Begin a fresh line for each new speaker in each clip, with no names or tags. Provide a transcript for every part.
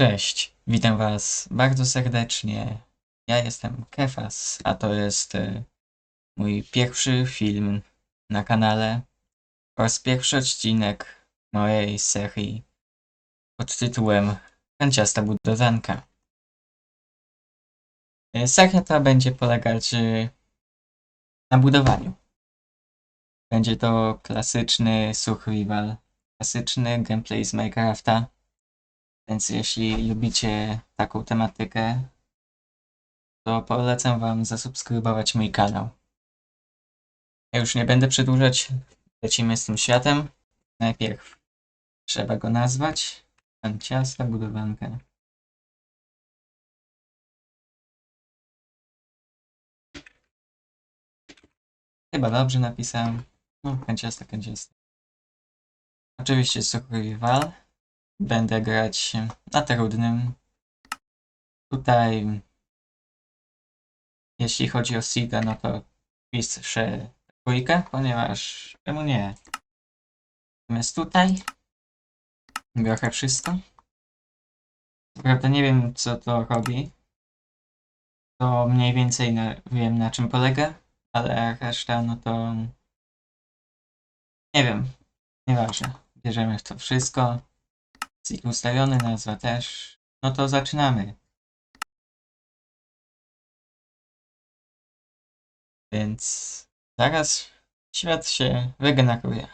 Cześć, witam Was bardzo serdecznie. Ja jestem Kefas, a to jest e, mój pierwszy film na kanale oraz pierwszy odcinek mojej serii pod tytułem Kanciasta Budowanka. E, Seria ta będzie polegać e, na budowaniu. Będzie to klasyczny survival, klasyczny gameplay z Minecrafta. Więc jeśli lubicie taką tematykę, to polecam Wam zasubskrybować mój kanał. Ja już nie będę przedłużać, lecimy z tym światem. Najpierw trzeba go nazwać. Kanciasta budowanka. Chyba dobrze napisałem. No, kanciasta, kanciasta. Oczywiście survival będę grać na trudnym. Tutaj, jeśli chodzi o Seeda, no to piszę trójkę, ponieważ czemu nie? Natomiast tutaj biorę wszystko. Prawda nie wiem, co to robi. To mniej więcej na, wiem, na czym polega, ale reszta, no to nie wiem. Nieważne. Bierzemy to wszystko. Cykl ustawiony, nazwa też. No to zaczynamy. Więc zaraz świat się wygeneruje.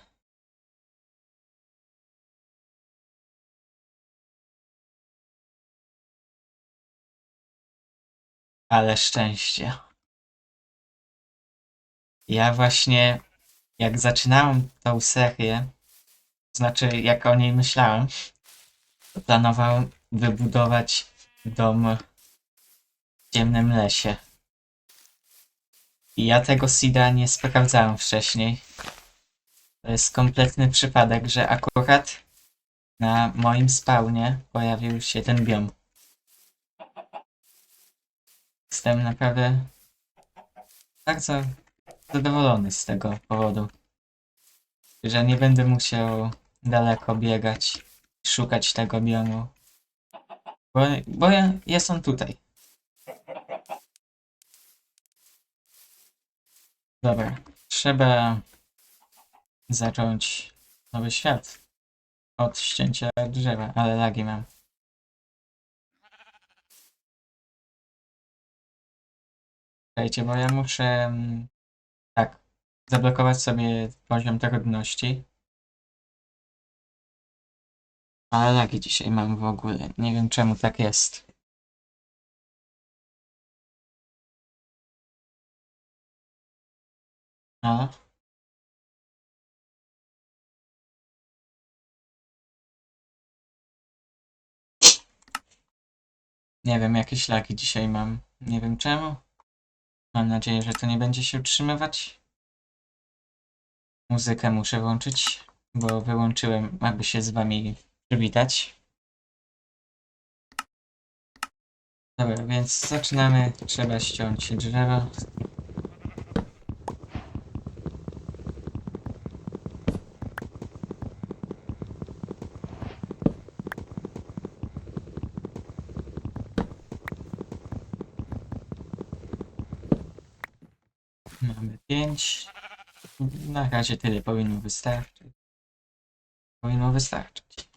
Ale szczęście. Ja właśnie, jak zaczynałem tą serię, znaczy jak o niej myślałem, planowałem wybudować dom w ciemnym lesie. I ja tego seeda nie sprawdzałem wcześniej. To jest kompletny przypadek, że akurat na moim spawnie pojawił się ten biom. Jestem naprawdę bardzo zadowolony z tego powodu, że nie będę musiał daleko biegać szukać tego biomu. Bo, bo ja, jest on tutaj. Dobra, trzeba zacząć nowy świat od ścięcia drzewa, ale lagi mam. Czekajcie, bo ja muszę mm, tak zablokować sobie poziom trudności. Ale lagi dzisiaj mam w ogóle. Nie wiem czemu tak jest. A? Nie wiem, jakieś lagi dzisiaj mam. Nie wiem czemu. Mam nadzieję, że to nie będzie się utrzymywać. Muzykę muszę włączyć, bo wyłączyłem, aby się z wami przywitać. Dobra, więc zaczynamy. Trzeba ściąć drzewo. Mamy pięć. Na razie tyle powinno wystarczyć. Powinno wystarczyć.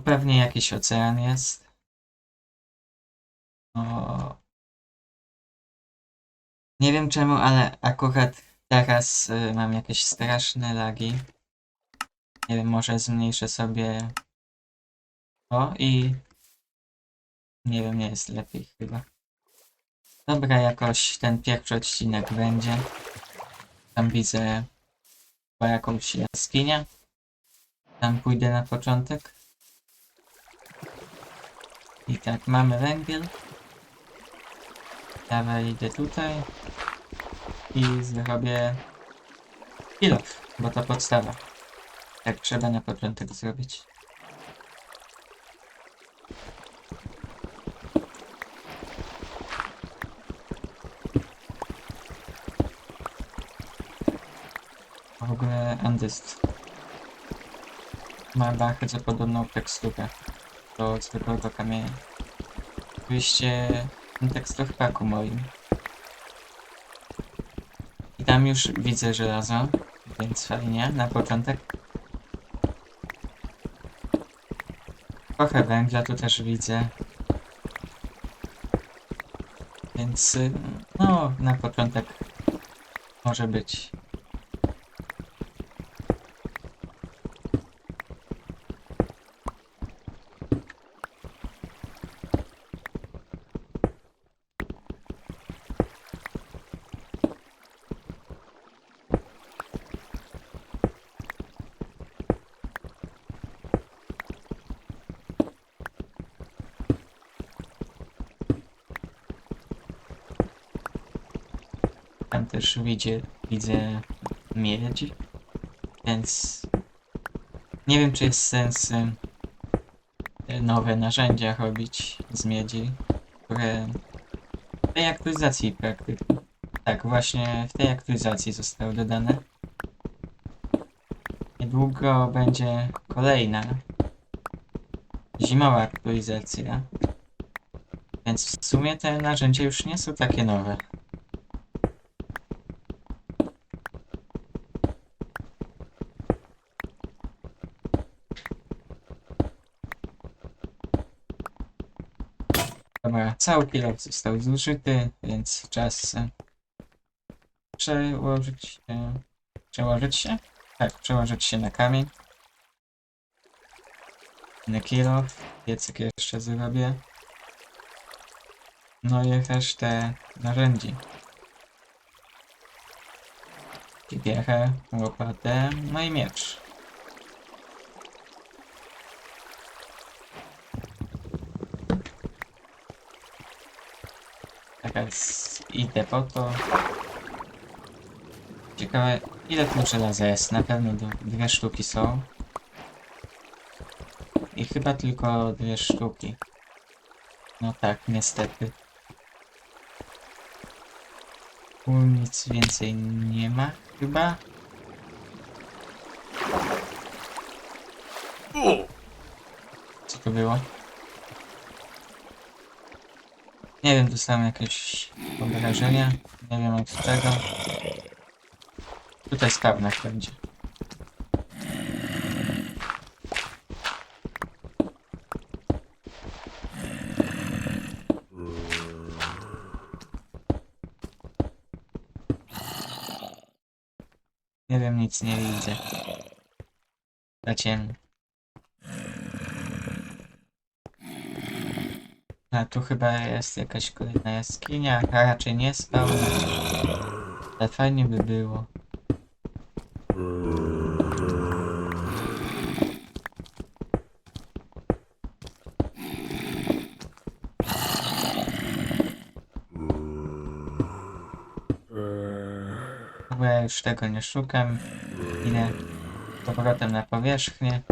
Tu pewnie jakiś ocean jest. O... Nie wiem czemu, ale akurat teraz y, mam jakieś straszne lagi. Nie wiem, może zmniejszę sobie to i nie wiem, nie jest lepiej chyba. Dobra, jakoś ten pierwszy odcinek będzie. Tam widzę chyba jakąś jaskinię. Tam pójdę na początek. I tak, mamy węgiel. Ja idę tutaj. I zrobię kilof, bo to podstawa. Jak trzeba na początek zrobić. W ogóle Andyst ma bardzo podobną teksturę do zwykłego kamienia. Oczywiście w paku moim. I tam już widzę żelazo, więc fajnie, na początek. Trochę węgla tu też widzę. Więc y, no, na początek może być. Tam też widzę, widzę miedź, więc nie wiem, czy jest sens y, nowe narzędzia robić z miedzi, które w tej aktualizacji praktycznie. Tak, właśnie w tej aktualizacji zostały dodane. Niedługo będzie kolejna zimowa aktualizacja, więc w sumie te narzędzia już nie są takie nowe. Dobra, cały pilot został zużyty, więc czas e, przełożyć się. Przełożyć się? Tak, przełożyć się na kamień. Na kilo, piecyk jeszcze zrobię. No i resztę narzędzi. Kibierę, łopatę, no i miecz. Teraz idę po to. Ciekawe, ile tu żelaza jest? Na pewno dwie sztuki są. I chyba tylko dwie sztuki. No tak, niestety. Tu nic więcej nie ma, chyba. Co to było? Nie wiem, dostałem jakieś obrażenia. Nie wiem od czego. Tutaj skarbnik będzie. Nie wiem, nic nie widzę. Za ciemno. A tu chyba jest jakaś kolejna jaskinia, a raczej nie spał. Ale fajnie by było. Ja już tego nie szukam. Idę z powrotem na powierzchnię.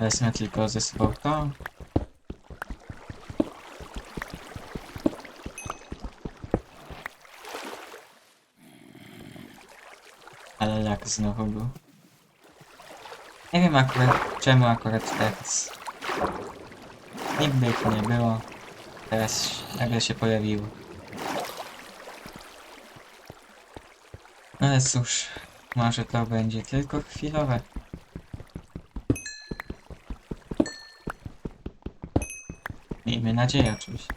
Wezmę tylko ze sobą to. Ale lak znowu był. Nie wiem akurat czemu akurat teraz. Nigdy ich nie było. Teraz nagle się pojawiło. Ale cóż, może to będzie tylko chwilowe. Miejmy nadzieję oczywiście.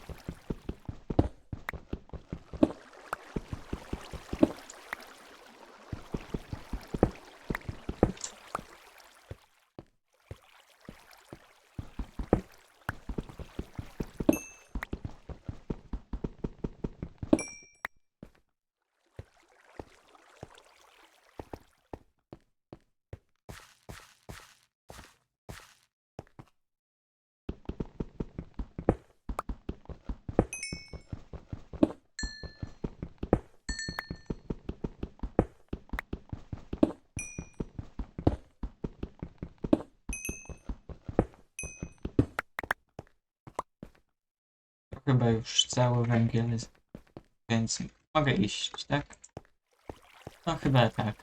Chyba już cały węgiel jest, więc Mogę iść, tak? No chyba tak.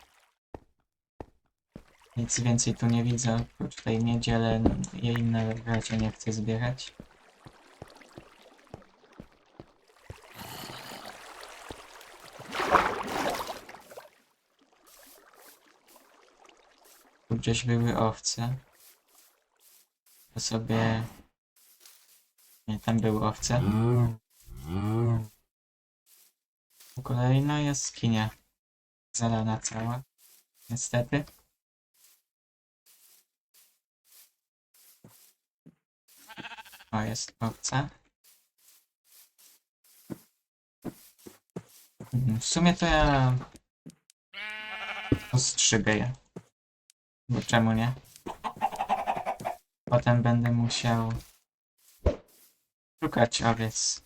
Nic więcej tu nie widzę, oprócz tej niedzielę jej inne raczej nie chcę zbierać. Tu gdzieś były owce. To sobie... Tam były owce. Kolejna jaskinia. Zalana cała. Niestety. O, jest owca. Mhm, W sumie to ja... Ostrzygę je. Bo czemu nie? Potem będę musiał... Szukać owiec.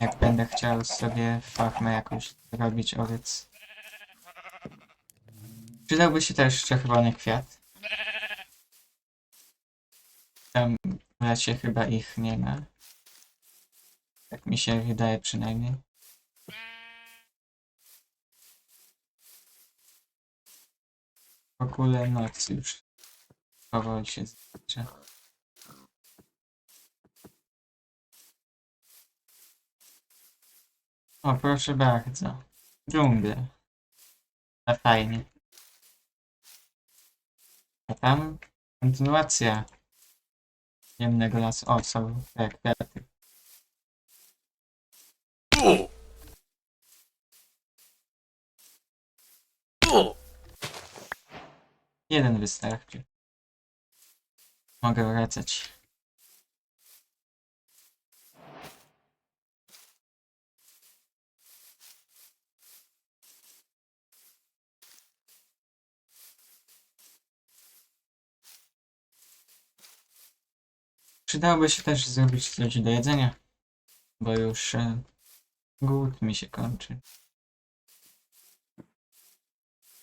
Jak będę chciał sobie farmę jakąś robić owiec. Przydałby się też czerwony kwiat. Tam w lesie chyba ich nie ma. Tak mi się wydaje przynajmniej. W ogóle noc już powoli się zbliża. O, proszę bardzo. Dżungle. A fajnie. A tam kontynuacja ciemnego lasu. O, są. Jeden wystarczy. Mogę wracać. Przydałoby się też zrobić coś do jedzenia, bo już e, głód mi się kończy.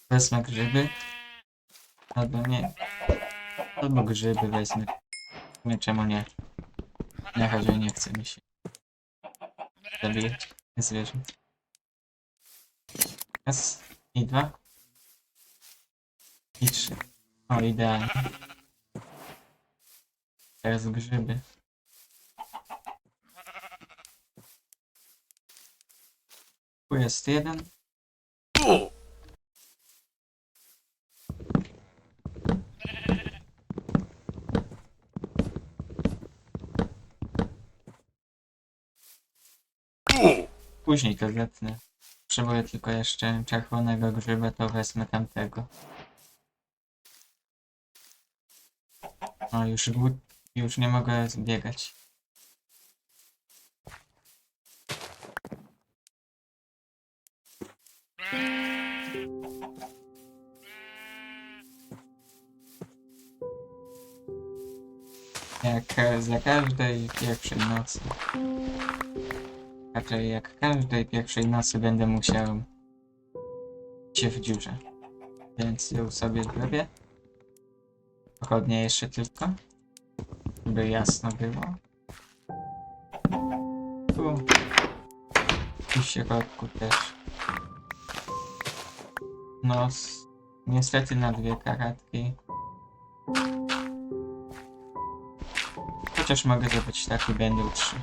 Wezmę grzyby. Albo nie. Albo grzyby wezmę. Nie, czemu nie? Na razie nie chce mi się zabijać zwierząt. Raz i dwa. I trzy. O, idealnie. Teraz grzyby. Tu jest jeden. Później to zetnę. Potrzebuję tylko jeszcze czerwonego grzyba, to wezmę tamtego. O, już głód, już nie mogę zbiegać. Jak e, za każdej pierwszej nocy. Raczej jak każdej pierwszej nocy będę musiał się w dziurze. Więc ją sobie zrobię. Pochodnie jeszcze tylko. Żeby jasno było. Tu. I w środku też. No, niestety na dwie karatki. Chociaż mogę zrobić taki trzy.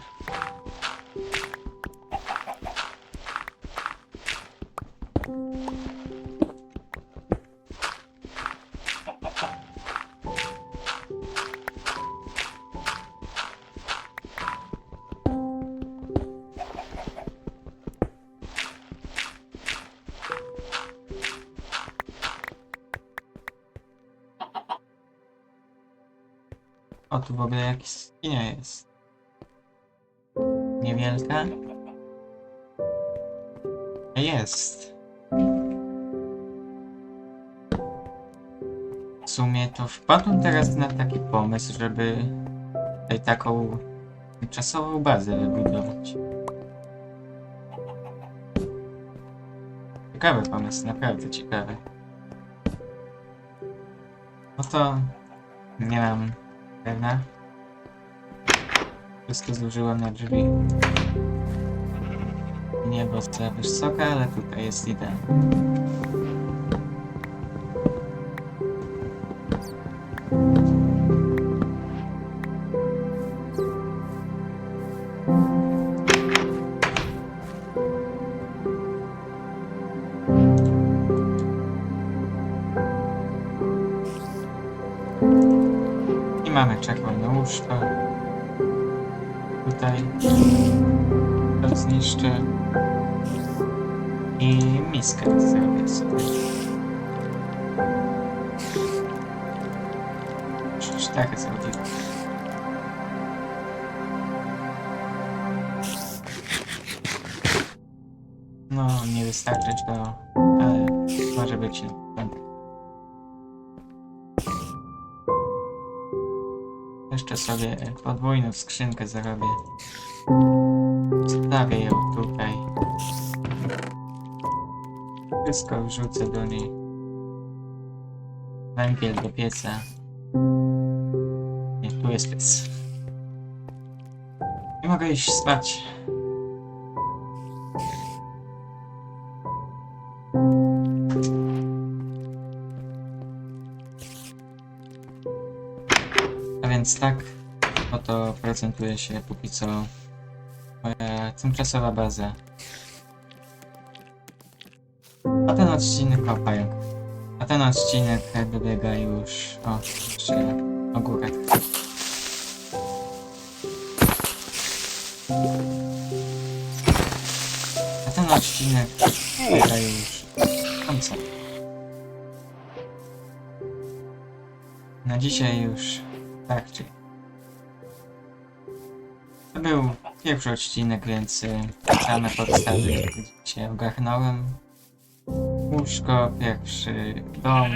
Jest. W sumie to wpadłem teraz na taki pomysł, żeby tutaj taką czasową bazę wybudować. Ciekawy pomysł, naprawdę ciekawy. No to nie mam Pewna? Wszystko zużyłem na drzwi. Niebo za wysoka, ale tutaj jest idealnie. I mamy czerwone łóżko. Tak zrobię. No, nie wystarczy to, ale może być. Jeszcze sobie podwójną skrzynkę zrobię. Stawię ją tutaj. Wszystko wrzucę do niej. Węgiel do pieca. Jest piec. Nie mogę iść spać. A więc tak oto prezentuje się póki co moja tymczasowa baza. A ten odcinek o. A ten odcinek dobiega już o jeszcze. A odcinek dobiega już końca. Na dzisiaj już starczy. To był pierwszy odcinek, więc y, same podstawy się ogarnąłem. Łóżko, pierwszy dom,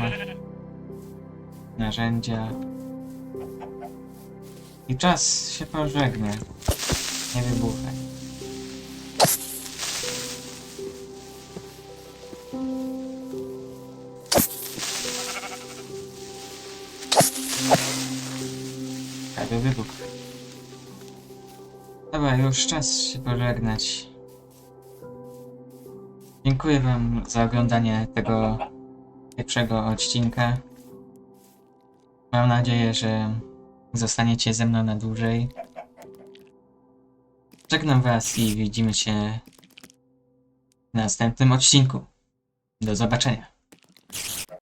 narzędzia. I czas się pożegnać. Nie wybuchaj. Prawie wybuch. Dobra, już czas się pożegnać. Dziękuję Wam za oglądanie tego pierwszego odcinka. Mam nadzieję, że zostaniecie ze mną na dłużej. Żegnam Was i widzimy się w następnym odcinku. Do zobaczenia.